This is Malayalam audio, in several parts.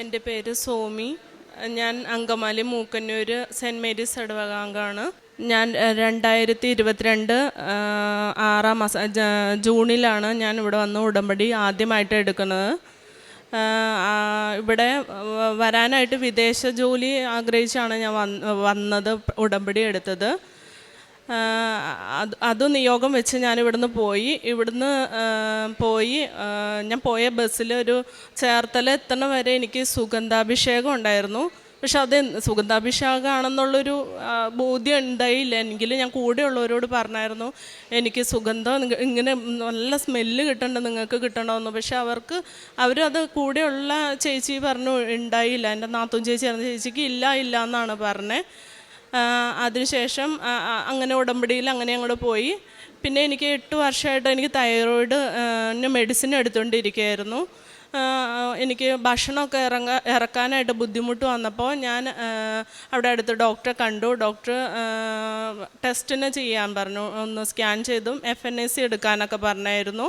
എന്റെ പേര് സോമി. ഞാൻ അങ്കമാലി മൂക്കന്നൂർ സെന്റ് മേരീസ് ഇടവകാംഗാണ് ഞാൻ രണ്ടായിരത്തി ഇരുപത്തിരണ്ട് ആറാം മാസം ജൂണിലാണ് ഞാൻ ഇവിടെ വന്ന് ഉടമ്പടി ആദ്യമായിട്ട് എടുക്കുന്നത്. ഇവിടെ വരാനായിട്ട് വിദേശ ജോലി ആഗ്രഹിച്ചാണ് ഞാൻ വന്നത് ഉടമ്പടി എടുത്തത്. അത് നിയോഗം വെച്ച് ഞാൻ ഇവിടുന്ന് പോയി. ഇവിടുന്ന് പോയി ഞാൻ പോയ ബസ്സിൽ ഒരു ചേർത്തല എത്തണ വരെ എനിക്ക് സുഗന്ധാഭിഷേകം ഉണ്ടായിരുന്നു. പക്ഷെ അത് സുഗന്ധാഭിഷേകമാണെന്നുള്ളൊരു ബോധ്യം ഉണ്ടായില്ല എങ്കിലും ഞാൻ കൂടെയുള്ളവരോട് പറഞ്ഞായിരുന്നു എനിക്ക് സുഗന്ധം ഇങ്ങനെ നല്ല സ്മെല്ല് കിട്ടണ്ട നിങ്ങൾക്ക് കിട്ടണമെന്ന്. പക്ഷെ അവർക്ക് അവരത് കൂടെയുള്ള ചേച്ചി പറഞ്ഞു ഉണ്ടായില്ല. എന്റെ നാത്തും ചേച്ചി ചേച്ചിക്ക് ഇല്ല ഇല്ല എന്നാണ് പറഞ്ഞത് അതിനുശേഷം അങ്ങനെ ഉടമ്പടിയിൽ അങ്ങനെ അങ്ങോട്ട് പോയി. പിന്നെ എനിക്ക് എട്ട് വർഷമായിട്ട് എനിക്ക് തൈറോയിഡ് മെഡിസിൻ എടുത്തുകൊണ്ടിരിക്കുകയായിരുന്നു എനിക്ക് ഭക്ഷണമൊക്കെ ഇറങ്ങാ ഇറക്കാനായിട്ട് ബുദ്ധിമുട്ട് വന്നപ്പോൾ ഞാൻ അവിടെ അടുത്ത് ഡോക്ടറെ കണ്ടു. ഡോക്ടർ ടെസ്റ്റിന് ചെയ്യാൻ പറഞ്ഞു. ഒന്ന് സ്കാൻ ചെയ്തും എഫ് എൻ എ സി എടുക്കാനൊക്കെ പറഞ്ഞായിരുന്നു.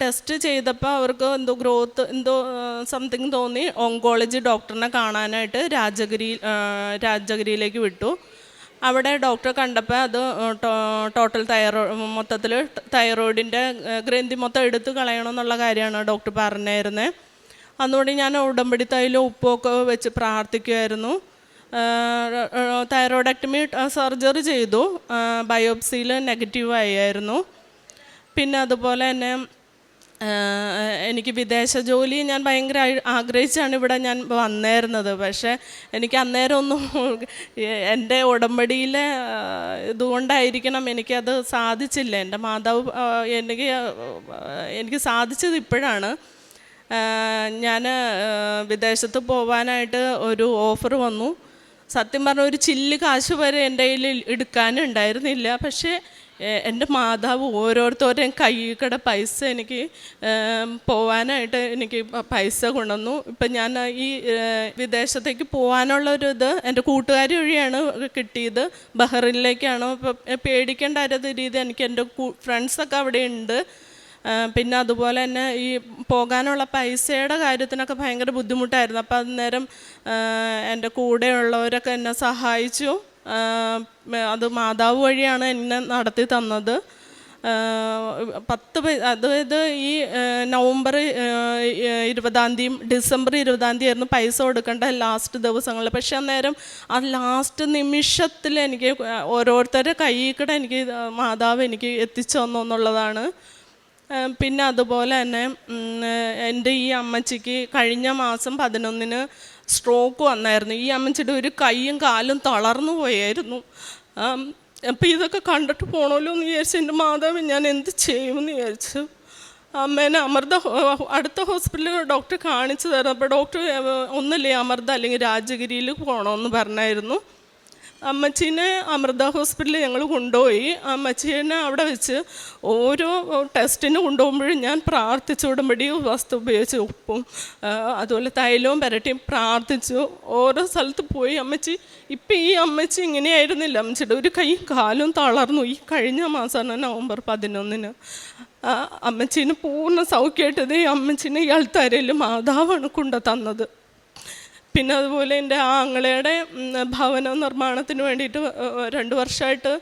ടെസ്റ്റ് ചെയ്തപ്പോൾ അവർക്ക് എന്തോ ഗ്രോത്ത് എന്തോ സംതിങ് തോന്നി. ഓങ്കോളജി ഡോക്ടറിനെ കാണാനായിട്ട് രാജഗിരി രാജഗിരിയിലേക്ക് വിട്ടു. അവിടെ ഡോക്ടറെ കണ്ടപ്പോൾ അത് ടോട്ടൽ തൈറോ മൊത്തത്തിൽ തൈറോയിഡിന്റെ ഗ്രന്ഥി മൊത്തം എടുത്ത് കളയണമെന്നുള്ള കാര്യമാണ് ഡോക്ടർ പറഞ്ഞായിരുന്നത് അതുകൊണ്ട് ഞാൻ ഉടമ്പടി തൈലും ഉപ്പൊക്കെ വെച്ച് പ്രാർത്ഥിക്കുമായിരുന്നു തൈറോയിഡക്ടമി സർജറി ചെയ്തു. ബയോപ്സിയിൽ നെഗറ്റീവ് ആയിരുന്നു. പിന്നെ അതുപോലെ തന്നെ എനിക്ക് വിദേശ ജോലി ഞാൻ ഭയങ്കര ആഗ്രഹിച്ചാണ് ഇവിടെ ഞാൻ വന്നേരുന്നത് പക്ഷേ എനിക്ക് അന്നേരം ഒന്നും എന്റെ ഉടമ്പടിയിലെ ഇതുകൊണ്ടായിരിക്കണം എനിക്കത് സാധിച്ചില്ല. എന്റെ മാതാവ് എനിക്ക് എനിക്ക് സാധിച്ചത് ഇപ്പോഴാണ്. ഞാൻ വിദേശത്ത് പോവാനായിട്ട് ഒരു ഓഫർ വന്നു. സത്യം പറഞ്ഞ ഒരു ചില്ല് കാശ് വരെ എന്റെ കയ്യിൽ എടുക്കാനുണ്ടായിരുന്നില്ല. പക്ഷേ എന്റെ മാതാവ് ഓരോരുത്തരുടെയും കയ്യിൽ കൂടെ പൈസ എനിക്ക് പോവാനായിട്ട് എനിക്ക് പൈസ കൊണ്ടുവന്നു. ഇപ്പം ഞാൻ ഈ വിദേശത്തേക്ക് പോകാനുള്ള ഒരു ഇത് എന്റെ കൂട്ടുകാരി വഴിയാണ് കിട്ടിയത്. ബഹ്റിനിലേക്കാണ്. പേടിക്കേണ്ട ഒരു രീതി എനിക്ക് എന്റെ ഫ്രണ്ട്സൊക്കെ അവിടെ ഉണ്ട്. പിന്നെ അതുപോലെ തന്നെ ഈ പോകാനുള്ള പൈസയുടെ കാര്യത്തിനൊക്കെ ഭയങ്കര ബുദ്ധിമുട്ടായിരുന്നു. അപ്പം അന്നേരം എന്റെ കൂടെയുള്ളവരൊക്കെ എന്നെ സഹായിച്ചു. അത് മാതാവ് വഴിയാണ് എന്നെ നടത്തി തന്നത്. പത്ത് അതായത് ഈ നവംബർ ഇരുപതാം തീയതി ഡിസംബർ ഇരുപതാം തീയതി ആയിരുന്നു പൈസ കൊടുക്കേണ്ട ലാസ്റ്റ് ദിവസങ്ങളിൽ. പക്ഷെ അന്നേരം ആ ലാസ്റ്റ് നിമിഷത്തിൽ എനിക്ക് ഓരോരുത്തരുടെ കയ്യിൽ കൂടെ എനിക്ക് മാതാവ് എനിക്ക് എത്തിച്ചു തന്നു എന്നുള്ളതാണ്. പിന്നെ അതുപോലെ തന്നെ എന്റെ ഈ അമ്മച്ചിക്ക് കഴിഞ്ഞ മാസം പതിനൊന്നിന് സ്ട്രോക്ക് വന്നായിരുന്നു. ഈ അമ്മച്ചിയുടെ ഒരു കൈയും കാലും തളർന്നു പോയായിരുന്നു. അപ്പം ഇതൊക്കെ കണ്ടിട്ട് പോകണമല്ലോ എന്ന് വിചാരിച്ചു എന്റെ മാതാവ് ഞാൻ എന്ത് ചെയ്യുമെന്ന് വിചാരിച്ചു. അമ്മേനെ അമൃത അടുത്ത ഹോസ്പിറ്റലിൽ ഡോക്ടർ കാണിച്ചു തരാം. അപ്പോൾ ഡോക്ടർ ഒന്നല്ലേ അമൃത അല്ലെങ്കിൽ രാജഗിരിയിൽ പോകണമെന്ന് പറഞ്ഞായിരുന്നു. അമ്മച്ചീനെ അമൃത ഹോസ്പിറ്റലിൽ ഞങ്ങൾ കൊണ്ടുപോയി. അമ്മച്ചീനെ അവിടെ വെച്ച് ഓരോ ടെസ്റ്റിന് കൊണ്ടുപോകുമ്പോഴും ഞാൻ പ്രാർത്ഥിച്ചു ഉടമ്പടി വസ്തു ഉപയോഗിച്ച് ഉപ്പും അതുപോലെ തൈലവും പുരട്ടിയും പ്രാർത്ഥിച്ചു. ഓരോ സ്ഥലത്ത് പോയി അമ്മച്ചി ഇപ്പം ഈ അമ്മച്ചി ഇങ്ങനെയായിരുന്നില്ല. അമ്മച്ചിയുടെ ഒരു കൈ കാലും തളർന്നു. ഈ കഴിഞ്ഞ മാസമാണ് നവംബർ പതിനൊന്നിന്. അമ്മച്ചീനെ പൂർണ സൗഖ്യമായിട്ടത് ഈ അമ്മച്ചീനെ ഇയാൾ തരയിൽ മാതാവാണ് കൊണ്ടു തന്നത്. പിന്നെ അതുപോലെ എന്റെ ആങ്ങളയുടെ ഭവന നിർമ്മാണത്തിന് വേണ്ടിയിട്ട് രണ്ട് വർഷമായിട്ട്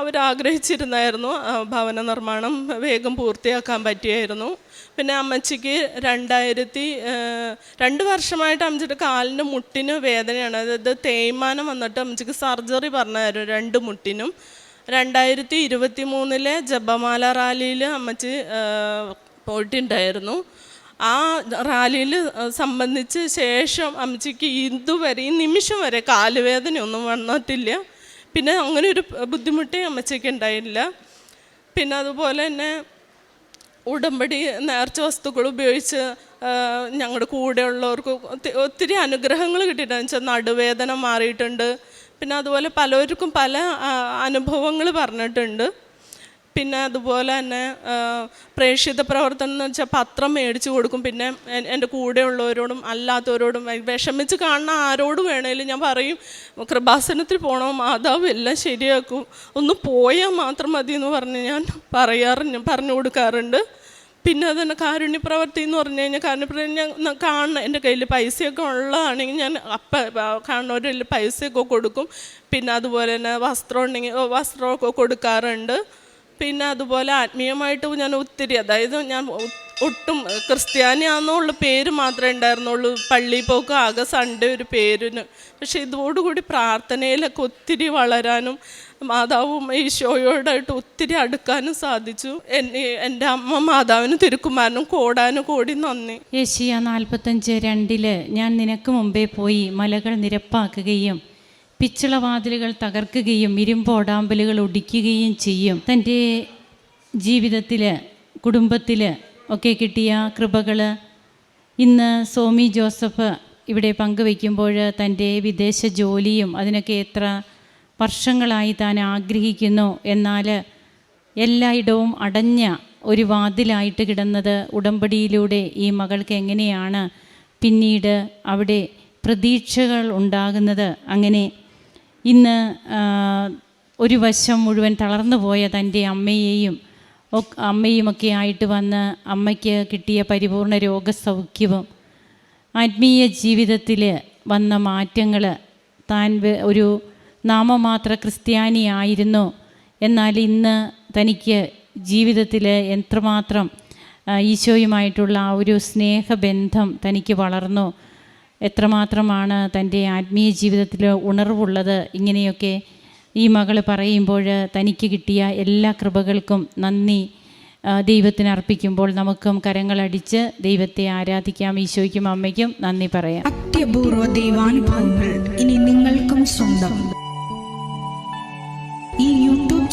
അവരാഗ്രഹിച്ചിരുന്നായിരുന്നു. ഭവന നിർമ്മാണം വേഗം പൂർത്തിയാക്കാൻ പറ്റിയായിരുന്നു. പിന്നെ അമ്മച്ചിക്ക് രണ്ടായിരത്തി രണ്ട് വർഷമായിട്ട് അമ്മച്ചിയുടെ കാലിന്റെ മുട്ടിന് വേദനയാണ്. അതായത് തേയ്മാനം വന്നിട്ട് അമ്മച്ചിക്ക് സർജറി പറഞ്ഞായിരുന്നു രണ്ട് മുട്ടിനും. രണ്ടായിരത്തി ഇരുപത്തി മൂന്നിലെ ജപമാല റാലിയിൽ അമ്മച്ചി പോയിട്ടുണ്ടായിരുന്നു. ആ റാലിയിൽ സംബന്ധിച്ച് ശേഷം അമ്മച്ചിക്ക് ഇതുവരെ ഈ നിമിഷം വരെ കാലുവേദനയൊന്നും വന്നിട്ടില്ല. പിന്നെ അങ്ങനെ ഒരു ബുദ്ധിമുട്ടേ അമ്മച്ചിക്ക് ഉണ്ടായില്ല. പിന്നെ അതുപോലെ തന്നെ ഉടമ്പടി നേർച്ച വസ്തുക്കൾ ഉപയോഗിച്ച് ഞങ്ങളുടെ കൂടെയുള്ളവർക്ക് ഒത്തി- ഒത്തിരി അനുഗ്രഹങ്ങൾ കിട്ടിയിട്ടുണ്ട്. വെച്ചാൽ നടുവേദന മാറിയിട്ടുണ്ട്. പിന്നെ അതുപോലെ പലർക്കും പല അനുഭവങ്ങൾ പറഞ്ഞിട്ടുണ്ട്. പിന്നെ അതുപോലെ തന്നെ പ്രേക്ഷിത പ്രവർത്തനം എന്ന് വെച്ചാൽ പത്രം മേടിച്ചു കൊടുക്കും. പിന്നെ എൻ- എന്റെ കൂടെയുള്ളവരോടും അല്ലാത്തവരോടും വിഷമിച്ച് കാണുന്ന ആരോട് വേണേലും ഞാൻ പറയും കൃപാസനത്തിൽ പോകണോ മാതാവ് എല്ലാം ശരിയാക്കും. ഒന്ന് പോയാൽ മാത്രം മതി എന്ന് പറഞ്ഞ് ഞാൻ പറയാറ് പറഞ്ഞു കൊടുക്കാറുണ്ട്. പിന്നെ അതന്നെ കാരുണ്യ പ്രവർത്തി എന്ന് പറഞ്ഞു കഴിഞ്ഞാൽ കാരുണ്യപ്രവർത്തി ഞാൻ കാണണം എന്റെ കയ്യിൽ പൈസയൊക്കെ ഉള്ളതാണെങ്കിൽ ഞാൻ അപ്പം കാണുന്നവരിൽ പൈസയൊക്കെ കൊടുക്കും. പിന്നെ അതുപോലെ തന്നെ വസ്ത്രം ഉണ്ടെങ്കിൽ വസ്ത്രമൊക്കെ കൊടുക്കാറുണ്ട്. പിന്നെ അതുപോലെ ആത്മീയമായിട്ട് ഞാൻ ഒത്തിരി അതായത് ഞാൻ ഒട്ടും ഒട്ടും ക്രിസ്ത്യാനിയാണെന്നുള്ള പേര് മാത്രമേ ഉണ്ടായിരുന്നുള്ളൂ. പള്ളിയിൽ പോക്ക് ആകെ സൺഡേ ഒരു പേരിന്. പക്ഷെ ഇതോടുകൂടി പ്രാർത്ഥനയിലൊക്കെ ഒത്തിരി വളരാനും മാതാവും ഈശോയോടായിട്ട് ഒത്തിരി അടുക്കാനും സാധിച്ചു. എന്റെ അമ്മ മാതാവിന് തിരുക്കുമാരനും കോടാനും കോടി നന്ദി. യേശിയ നാൽപ്പത്തഞ്ച് രണ്ടിൽ ഞാൻ നിനക്ക് മുമ്പേ പോയി മലകൾ നിരപ്പാക്കുകയും പിച്ചളവാതിലുകൾ തകർക്കുകയും ഇരുമ്പോടാമ്പലുകൾ ഒടിക്കുകയും ചെയ്യും. തന്റെ ജീവിതത്തിൽ കുടുംബത്തിൽ ഒക്കെ കിട്ടിയ കൃപകൾ ഇന്ന് സോമി ജോസഫ് ഇവിടെ പങ്കുവയ്ക്കുമ്പോൾ തന്റെ വിദേശ ജോലിയും അതിനൊക്കെ എത്ര വർഷങ്ങളായി താൻ ആഗ്രഹിക്കുന്നു എന്നാൽ എല്ലായിടവും അടഞ്ഞ ഒരു വാതിലായിട്ട് കിടന്നത് ഉടമ്പടിയിലൂടെ ഈ മകൾക്ക് എങ്ങനെയാണ് പിന്നീട് അവിടെ പ്രതീക്ഷകൾ ഉണ്ടാകുന്നത്? അങ്ങനെ ഇന്ന് ഒരു വശം മുഴുവൻ തളർന്നു പോയ തന്റെ അമ്മയെയും അമ്മയുമൊക്കെ ആയിട്ട് വന്ന് അമ്മയ്ക്ക് കിട്ടിയ പരിപൂർണ രോഗസൗഖ്യവും ആത്മീയ ജീവിതത്തിൽ വന്ന മാറ്റങ്ങൾ താൻ ഒരു നാമമാത്ര ക്രിസ്ത്യാനിയായിരുന്നു എന്നാൽ ഇന്ന് തനിക്ക് ജീവിതത്തിൽ എത്രമാത്രം ഈശോയുമായിട്ടുള്ള ആ ഒരു സ്നേഹബന്ധം തനിക്ക് വളർന്നു. എത്രമാത്രമാണ് തന്റെ ആത്മീയ ജീവിതത്തിൽ ഉണർവുള്ളത്? ഇങ്ങനെയൊക്കെ ഈ മകൾ പറയുമ്പോൾ തനിക്ക് കിട്ടിയ എല്ലാ കൃപകൾക്കും നന്ദി. ദൈവത്തിന് അർപ്പിക്കുമ്പോൾ നമുക്കും കരങ്ങളടിച്ച് ദൈവത്തെ ആരാധിക്കാം. ഈശോയ്ക്കും അമ്മയ്ക്കും നന്ദി പറയാം. അത്യപൂർവ ദൈവാനുഭവങ്ങൾ ഇനി നിങ്ങൾക്കും സ്വന്തം.